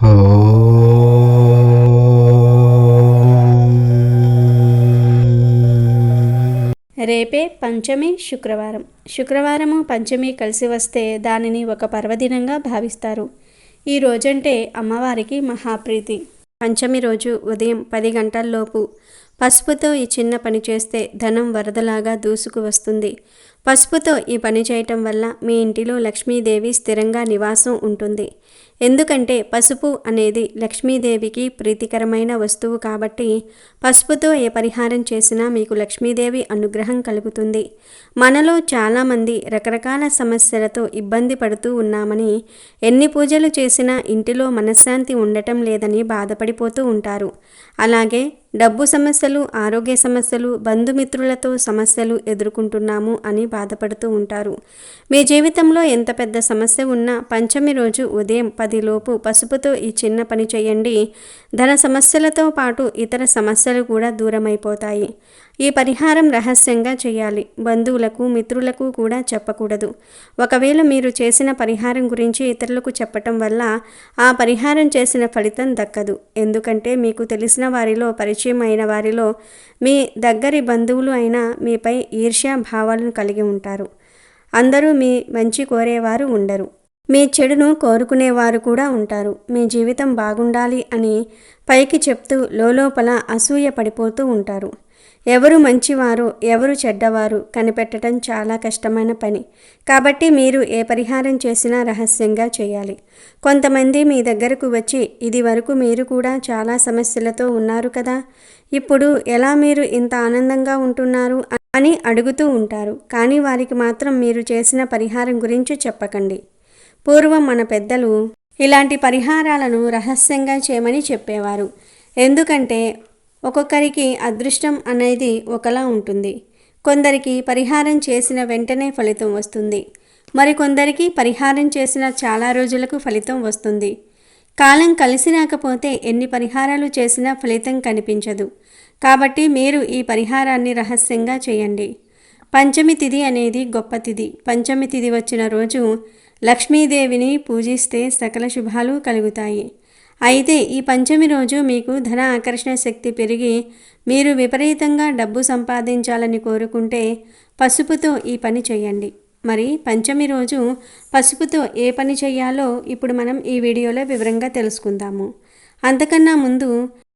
రేపే పంచమి శుక్రవారం. శుక్రవారము పంచమి కలిసి వస్తే దానిని ఒక పర్వదినంగా భావిస్తారు. ఈ రోజంటే అమ్మవారికి మహాప్రీతి. పంచమి రోజు ఉదయం పది గంటల్లోపు పసుపుతో ఈ చిన్న పని చేస్తే ధనం వరదలాగా దూసుకు వస్తుంది. పసుపుతో ఈ పని చేయటం వల్ల మీ ఇంటిలో లక్ష్మీదేవి స్థిరంగా నివాసం ఉంటుంది. ఎందుకంటే పసుపు అనేది లక్ష్మీదేవికి ప్రీతికరమైన వస్తువు కాబట్టి పసుపుతో ఏ పరిహారం చేసినా మీకు లక్ష్మీదేవి అనుగ్రహం కలుగుతుంది. మనలో చాలామంది రకరకాల సమస్యలతో ఇబ్బంది పడుతూ ఉన్నామని ఎన్ని పూజలు చేసినా ఇంటిలో మనశ్శాంతి ఉండటం లేదని బాధపడిపోతూ ఉంటారు. అలాగే డబ్బు సమస్యలు ఆరోగ్య సమస్యలు బంధుమిత్రులతో సమస్యలు ఎదుర్కొంటున్నాము అని బాధపడుతూ ఉంటారు. మీ జీవితంలో ఎంత పెద్ద సమస్య ఉన్నా పంచమి రోజు ఉదయం పదిలోపు పసుపుతో ఈ చిన్న పని చేయండి. ధన సమస్యలతో పాటు ఇతర సమస్యలు కూడా దూరమైపోతాయి. ఈ పరిహారం రహస్యంగా చేయాలి. బంధువులకు మిత్రులకు కూడా చెప్పకూడదు. ఒకవేళ మీరు చేసిన పరిహారం గురించి ఇతరులకు చెప్పటం వల్ల ఆ పరిహారం చేసిన ఫలితం దక్కదు. ఎందుకంటే మీకు తెలిసిన వారిలో పరిచయం అయిన వారిలో మీ దగ్గరి బంధువులు అయినా మీపై ఈర్ష్యా భావాలను కలిగి ఉంటారు. అందరూ మీ మంచి కోరేవారు ఉండరు. మీ చెడును కోరుకునేవారు కూడా ఉంటారు. మీ జీవితం బాగుండాలి అని పైకి చెప్తూ లోపల అసూయ పడిపోతూ ఉంటారు. ఎవరు మంచివారు ఎవరు చెడ్డవారు కనిపెట్టడం చాలా కష్టమైన పని. కాబట్టి మీరు ఏ పరిహారం చేసినా రహస్యంగా చేయాలి. కొంతమంది మీ దగ్గరకు వచ్చి ఇది వరకు మీరు కూడా చాలా సమస్యలతో ఉన్నారు కదా ఇప్పుడు ఎలా మీరు ఇంత ఆనందంగా ఉంటున్నారు? అని అడుగుతూ ఉంటారు. కానీ వారికి మాత్రం మీరు చేసిన పరిహారం గురించి చెప్పకండి. పూర్వం మన పెద్దలు ఇలాంటి పరిహారాలను రహస్యంగా చేయమని చెప్పేవారు. ఎందుకంటే ఒక్కొక్కరికి అదృష్టం అనేది ఒకలా ఉంటుంది. కొందరికి పరిహారం చేసిన వెంటనే ఫలితం వస్తుంది. మరికొందరికి పరిహారం చేసిన చాలా రోజులకు ఫలితం వస్తుంది. కాలం కలిసి రాకపోతే ఎన్ని పరిహారాలు చేసినా ఫలితం కనిపించదు. కాబట్టి మీరు ఈ పరిహారాన్ని రహస్యంగా చేయండి. పంచమి తిథి అనేది గొప్ప తిథి పంచమి తిథి వచ్చిన రోజు లక్ష్మీదేవిని పూజిస్తే సకల శుభాలు కలుగుతాయి. అయితే ఈ పంచమి రోజు మీకు ధన ఆకర్షణ శక్తి పెరిగి మీరు విపరీతంగా డబ్బు సంపాదించాలని కోరుకుంటే పసుపుతో ఈ పని చేయండి. మరి పంచమి రోజు పసుపుతో ఏ పని చేయాలో ఇప్పుడు మనం ఈ వీడియోలో వివరంగా తెలుసుకుందాము. అంతకన్నా ముందు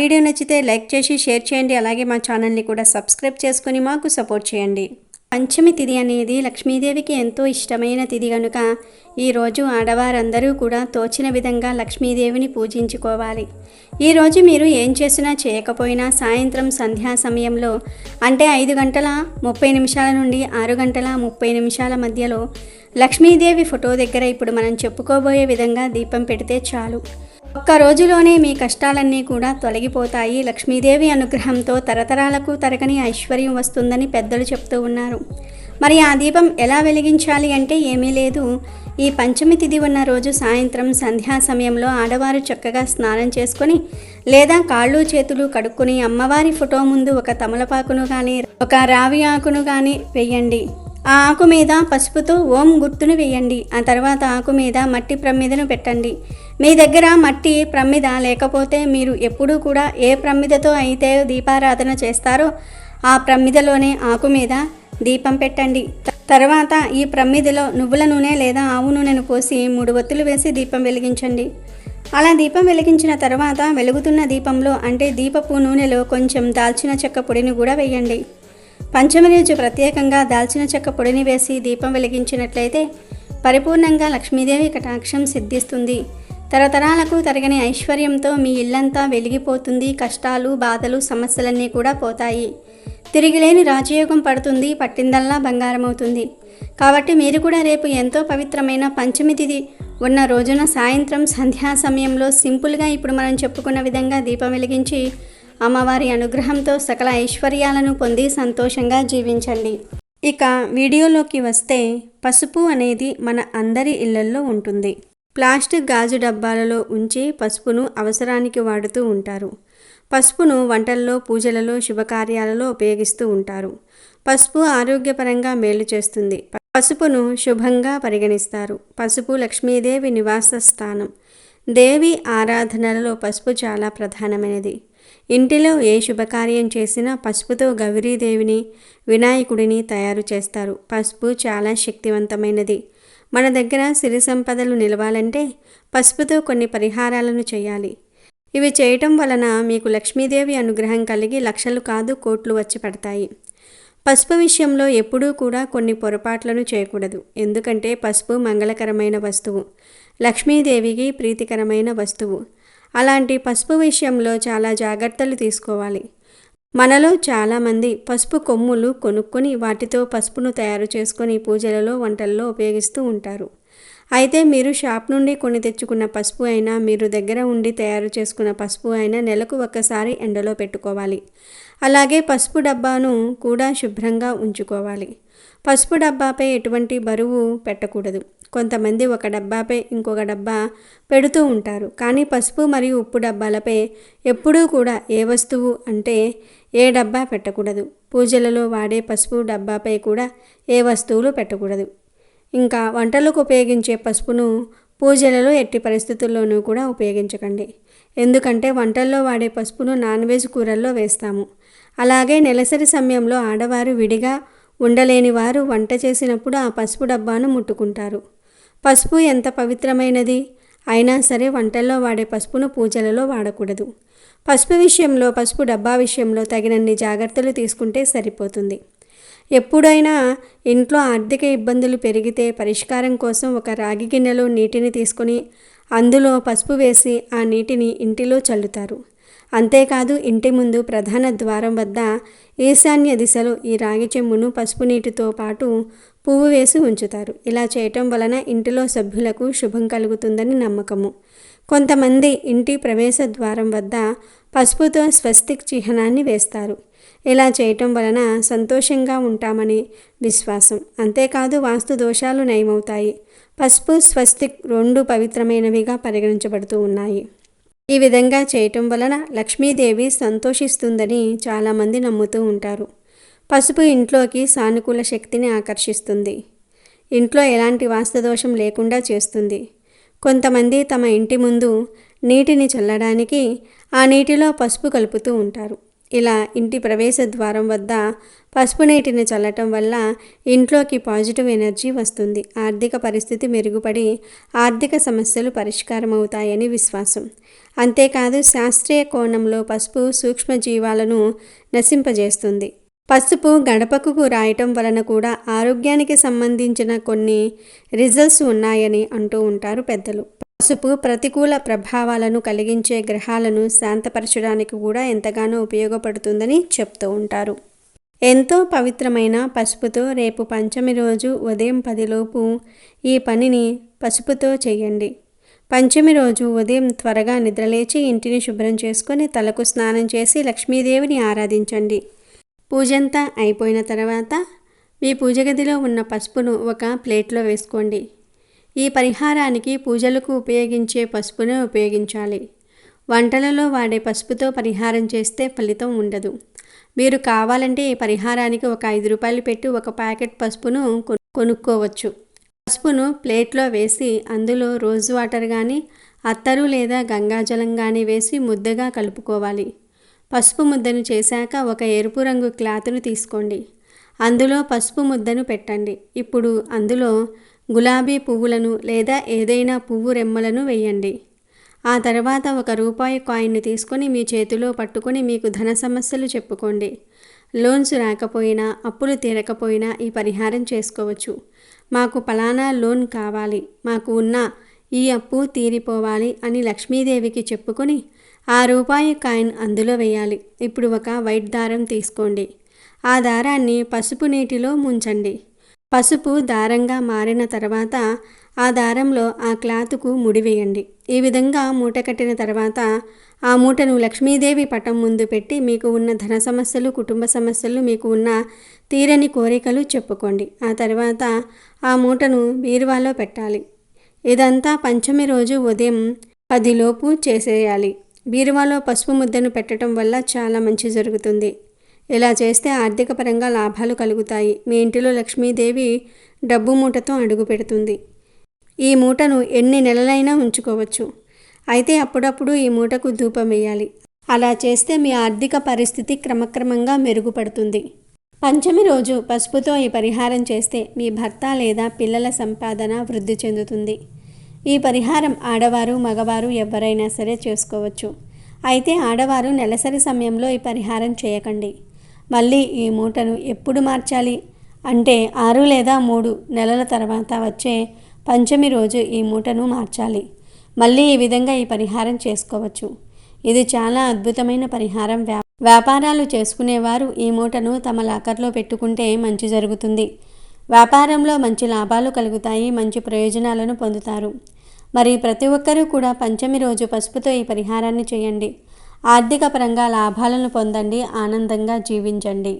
వీడియో నచ్చితే లైక్ చేసి షేర్ చేయండి. అలాగే మా ఛానల్ని కూడా సబ్స్క్రైబ్ చేసుకొని మాకు సపోర్ట్ చేయండి. పంచమి తిథి అనేది లక్ష్మీదేవికి ఎంతో ఇష్టమైన తిథి కనుక ఈరోజు ఆడవారందరూ కూడా తోచిన విధంగా లక్ష్మీదేవిని పూజించుకోవాలి. ఈరోజు మీరు ఏం చేసినా చేయకపోయినా సాయంత్రం సంధ్యా సమయంలో అంటే ఐదు గంటల ముప్పై నిమిషాల నుండి ఆరు గంటల ముప్పై నిమిషాల మధ్యలో లక్ష్మీదేవి ఫోటో దగ్గర ఇప్పుడు మనం చెప్పుకోబోయే విధంగా దీపం పెడితే చాలు. ఒక్క రోజులోనే మీ కష్టాలన్నీ కూడా తొలగిపోతాయి. లక్ష్మీదేవి అనుగ్రహంతో తరతరాలకు తరగని ఐశ్వర్యం వస్తుందని పెద్దలు చెప్తూ ఉన్నారు. మరి ఆ దీపం ఎలా వెలిగించాలి అంటే ఏమీ లేదు. ఈ పంచమి తిథి ఉన్న రోజు సాయంత్రం సంధ్యా సమయంలో ఆడవారు చక్కగా స్నానం చేసుకొని లేదా కాళ్ళు చేతులు కడుక్కుని అమ్మవారి ఫోటో ముందు ఒక తమలపాకును కానీ ఒక రావి ఆకును కానీ వెయ్యండి ఆ ఆకు మీద పసుపుతో ఓం గుర్తును వేయండి. ఆ తర్వాత ఆకు మీద మట్టి ప్రమిదను పెట్టండి. మీ దగ్గర మట్టి ప్రమిద లేకపోతే మీరు ఎప్పుడూ కూడా ఏ ప్రమిదతో అయితే దీపారాధన చేస్తారో ఆ ప్రమిదలోనే ఆకు మీద దీపం పెట్టండి. తర్వాత ఈ ప్రమిదలో నువ్వుల నూనె లేదా ఆవు నూనెను పోసి మూడు ఒత్తులు వేసి దీపం వెలిగించండి. అలా దీపం వెలిగించిన తర్వాత వెలుగుతున్న దీపంలో అంటే దీపపు నూనెలో కొంచెం దాల్చిన చెక్క పొడిని కూడా వేయండి. పంచమి రోజు ప్రత్యేకంగా దాల్చిన చెక్క పొడిని వేసి దీపం వెలిగించినట్లయితే పరిపూర్ణంగా లక్ష్మీదేవి కటాక్షం సిద్ధిస్తుంది. తరతరాలకు తరగని ఐశ్వర్యంతో మీ ఇల్లంతా వెలిగిపోతుంది కష్టాలు బాధలు సమస్యలన్నీ కూడా పోతాయి. తిరిగిలేని రాజయోగం పడుతుంది పట్టిందల్లా బంగారమవుతుంది. కాబట్టి మీరు కూడా రేపు ఎంతో పవిత్రమైన పంచమి తిథి ఉన్న రోజున సాయంత్రం సంధ్యా సమయంలో సింపుల్గా ఇప్పుడు మనం చెప్పుకున్న విధంగా దీపం వెలిగించి అమ్మవారి అనుగ్రహంతో సకల ఐశ్వర్యాలను పొంది సంతోషంగా జీవించండి. ఇక వీడియోలోకి వస్తే పసుపు అనేది మన అందరి ఇళ్ళల్లో ఉంటుంది. ప్లాస్టిక్ గాజు డబ్బాలలో ఉంచి పసుపును అవసరానికి వాడుతూ ఉంటారు. పసుపును వంటల్లో పూజలలో శుభకార్యాలలో ఉపయోగిస్తూ ఉంటారు. పసుపు ఆరోగ్యపరంగా మేలు చేస్తుంది. పసుపును శుభంగా పరిగణిస్తారు. పసుపు లక్ష్మీదేవి నివాస స్థానం దేవి ఆరాధనలలో పసుపు చాలా ప్రధానమైనది. ఇంటిలో ఏ శుభకార్యం చేసినా పసుపుతో గౌరీదేవిని వినాయకుడిని తయారు చేస్తారు. పసుపు చాలా శక్తివంతమైనది. మన దగ్గర సిరి సంపదలు నిలవాలంటే పసుపుతో కొన్ని పరిహారాలను చేయాలి. ఇవి చేయటం వలన మీకు లక్ష్మీదేవి అనుగ్రహం కలిగి లక్షలు కాదు కోట్లు వచ్చి పడతాయి. పసుపు విషయంలో ఎప్పుడూ కూడా కొన్ని పొరపాట్లను చేయకూడదు. ఎందుకంటే పసుపు మంగళకరమైన వస్తువు. లక్ష్మీదేవికి ప్రీతికరమైన వస్తువు. అలాంటి పసుపు విషయంలో చాలా జాగ్రత్తలు తీసుకోవాలి. మనలో చాలామంది పసుపు కొమ్ములు కొనుక్కొని వాటితో పసుపును తయారు చేసుకొని పూజలలో వంటల్లో ఉపయోగిస్తూ ఉంటారు. అయితే మీరు షాప్ నుండి కొని తెచ్చుకున్న పసుపు అయినా మీరు దగ్గర ఉండి తయారు చేసుకున్న పసుపు అయినా నెలకు ఒక్కసారి ఎండలో పెట్టుకోవాలి. అలాగే పసుపు డబ్బాను కూడా శుభ్రంగా ఉంచుకోవాలి. పసుపు డబ్బాపై ఎటువంటి బరువు పెట్టకూడదు. కొంతమంది ఒక డబ్బాపై ఇంకొక డబ్బా పెడుతూ ఉంటారు. కానీ పసుపు మరియు ఉప్పు డబ్బాలపై ఎప్పుడూ కూడా ఏ వస్తువు అంటే ఏ డబ్బా పెట్టకూడదు. పూజలలో వాడే పసుపు డబ్బాపై కూడా ఏ వస్తువులు పెట్టకూడదు. ఇంకా వంటలకు ఉపయోగించే పసుపును పూజలలో ఎట్టి పరిస్థితుల్లోనూ కూడా ఉపయోగించకండి. ఎందుకంటే వంటల్లో వాడే పసుపును నాన్ వెజ్ కూరల్లో వేస్తాము. అలాగే నెలసరి సమయంలో ఆడవారు విడిగా ఉండలేని వారు వంట చేసినప్పుడు ఆ పసుపు డబ్బాను ముట్టుకుంటారు. పసుపు ఎంత పవిత్రమైనది? అయినా సరే వంటల్లో వాడే పసుపును పూజలలో వాడకూడదు. పసుపు విషయంలో పసుపు డబ్బా విషయంలో తగినన్ని జాగ్రత్తలు తీసుకుంటే సరిపోతుంది. ఎప్పుడైనా ఇంట్లో ఆర్థిక ఇబ్బందులు పెరిగితే పరిష్కారం కోసం ఒక రాగి గిన్నెలో నీటిని తీసుకొని అందులో పసుపు వేసి ఆ నీటిని ఇంటిలో చల్లుతారు. అంతేకాదు ఇంటి ముందు ప్రధాన ద్వారం వద్ద ఈశాన్య దిశలో ఈ రాగి చెంబును పసుపు నీటితో పాటు పువ్వు వేసి ఉంచుతారు. ఇలా చేయటం వలన ఇంటిలో సభ్యులకు శుభం కలుగుతుందని నమ్మకము. కొంతమంది ఇంటి ప్రవేశ ద్వారం వద్ద పసుపుతో స్వస్తిక్ చిహ్నాన్ని వేస్తారు. ఇలా చేయటం వలన సంతోషంగా ఉంటామని విశ్వాసం. అంతేకాదు వాస్తు దోషాలు నయమవుతాయి. పసుపు స్వస్తిక్ రెండు పవిత్రమైనవిగా పరిగణించబడుతూ ఉన్నాయి. ఈ విధంగా చేయటం వలన లక్ష్మీదేవి సంతోషిస్తుందని చాలామంది నమ్ముతూ ఉంటారు. పసుపు ఇంట్లోకి సానుకూల శక్తిని ఆకర్షిస్తుంది. ఇంట్లో ఎలాంటి వాస్తదోషం లేకుండా చేస్తుంది. కొంతమంది తమ ఇంటి ముందు నీటిని చల్లడానికి ఆ నీటిలో పసుపు కలుపుతూ ఉంటారు. ఇలా ఇంటి ప్రవేశ ద్వారం వద్ద పసుపు నీటిని చల్లటం వల్ల ఇంట్లోకి పాజిటివ్ ఎనర్జీ వస్తుంది. ఆర్థిక పరిస్థితి మెరుగుపడి ఆర్థిక సమస్యలు పరిష్కారం అవుతాయని విశ్వాసం. అంతేకాదు శాస్త్రీయ కోణంలో పసుపు సూక్ష్మజీవాలను నశింపజేస్తుంది. పసుపు గడపకు రాయటం వలన కూడా ఆరోగ్యానికి సంబంధించిన కొన్ని రిజల్ట్స్ ఉన్నాయని అంటూ ఉంటారు పెద్దలు. పసుపు ప్రతికూల ప్రభావాలను కలిగించే గ్రహాలను శాంతపరచడానికి కూడా ఎంతగానో ఉపయోగపడుతుందని చెప్తూ ఉంటారు. ఎంతో పవిత్రమైన పసుపుతో రేపు పంచమి రోజు ఉదయం పదిలోపు ఈ పనిని పసుపుతో చేయండి. పంచమి రోజు ఉదయం త్వరగా నిద్రలేచి ఇంటిని శుభ్రం చేసుకొని తలకు స్నానం చేసి లక్ష్మీదేవిని ఆరాధించండి. పూజంతా అయిపోయిన తర్వాత మీ పూజ గదిలో ఉన్న పసుపును ఒక ప్లేట్లో వేసుకోండి. ఈ పరిహారానికి పూజలకు ఉపయోగించే పసుపునే ఉపయోగించాలి. వంటలలో వాడే పసుపుతో పరిహారం చేస్తే ఫలితం ఉండదు. మీరు కావాలంటే ఈ పరిహారానికి ఒక ఐదు రూపాయలు పెట్టి ఒక ప్యాకెట్ పసుపును కొనుక్కోవచ్చు. పసుపును ప్లేట్లో వేసి అందులో రోజ్ వాటర్ కానీ అత్తరు లేదా గంగాజలం కానీ వేసి ముద్దగా కలుపుకోవాలి. పసుపు ముద్దను చేశాక ఒక ఎరుపు రంగు క్లాత్ను తీసుకోండి. అందులో పసుపు ముద్దను పెట్టండి. ఇప్పుడు అందులో గులాబీ పువ్వులను లేదా ఏదైనా పువ్వు రెమ్మలను వేయండి. ఆ తర్వాత ఒక రూపాయి కాయిన్ని తీసుకొని మీ చేతిలో పట్టుకొని మీకు ధన సమస్యలు చెప్పుకోండి. లోన్స్ రాకపోయినా అప్పులు తీరకపోయినా ఈ పరిహారం చేసుకోవచ్చు. మాకు పలానా లోన్ కావాలి. మాకు ఉన్న ఈ అప్పు తీరిపోవాలి అని లక్ష్మీదేవికి చెప్పుకొని ఆ రూపాయి కాయిన్ అందులో వేయాలి. ఇప్పుడు ఒక వైట్ దారం తీసుకోండి. ఆ దారాన్ని పసుపు నీటిలో ముంచండి. పసుపు దారంగా మారిన తర్వాత ఆ దారంలో ఆ క్లాత్కు ముడివేయండి ఈ విధంగా మూట కట్టిన తర్వాత ఆ మూటను లక్ష్మీదేవి పటం ముందు పెట్టి మీకు ఉన్న ధన సమస్యలు కుటుంబ సమస్యలు మీకు ఉన్న తీరని కోరికలు చెప్పుకోండి. ఆ తర్వాత ఆ మూటను బీరువాలో పెట్టాలి. ఇదంతా పంచమి రోజు ఉదయం పదిలోపు చేసేయాలి. బీరువాలో పసుపు ముద్దను పెట్టడం వల్ల చాలా మంచి జరుగుతుంది. ఇలా చేస్తే ఆర్థిక పరంగా లాభాలు కలుగుతాయి. మీ ఇంటిలో లక్ష్మీదేవి డబ్బు మూటతో అడుగు పెడుతుంది. ఈ మూటను ఎన్ని నెలలైనా ఉంచుకోవచ్చు. అయితే అప్పుడప్పుడు ఈ మూటకు ధూపం వేయాలి. అలా చేస్తే మీ ఆర్థిక పరిస్థితి క్రమక్రమంగా మెరుగుపడుతుంది. పంచమి రోజు పసుపుతో ఈ పరిహారం చేస్తే మీ భర్త లేదా పిల్లల సంపాదన వృద్ధి చెందుతుంది. ఈ పరిహారం ఆడవారు మగవారు ఎవరైనా సరే చేసుకోవచ్చు. అయితే ఆడవారు నెలసరి సమయంలో ఈ పరిహారం చేయకండి. మళ్ళీ ఈ మూటను ఎప్పుడు మార్చాలి? అంటే ఆరు లేదా మూడు నెలల తర్వాత వచ్చే పంచమి రోజు ఈ మూటను మార్చాలి. మళ్ళీ ఈ విధంగా ఈ పరిహారం చేసుకోవచ్చు. ఇది చాలా అద్భుతమైన పరిహారం. వ్యా వ్యాపారాలు చేసుకునేవారు ఈ మూటను తమ లాకర్లో పెట్టుకుంటే మంచి జరుగుతుంది. వ్యాపారంలో మంచి లాభాలు కలుగుతాయి మంచి ప్రయోజనాలను పొందుతారు. మరి ప్రతి ఒక్కరూ కూడా పంచమి రోజు పసుపుతో ఈ పరిహారాన్ని చేయండి. ఆర్థిక పరంగా లాభాలను పొందండి ఆనందంగా జీవించండి.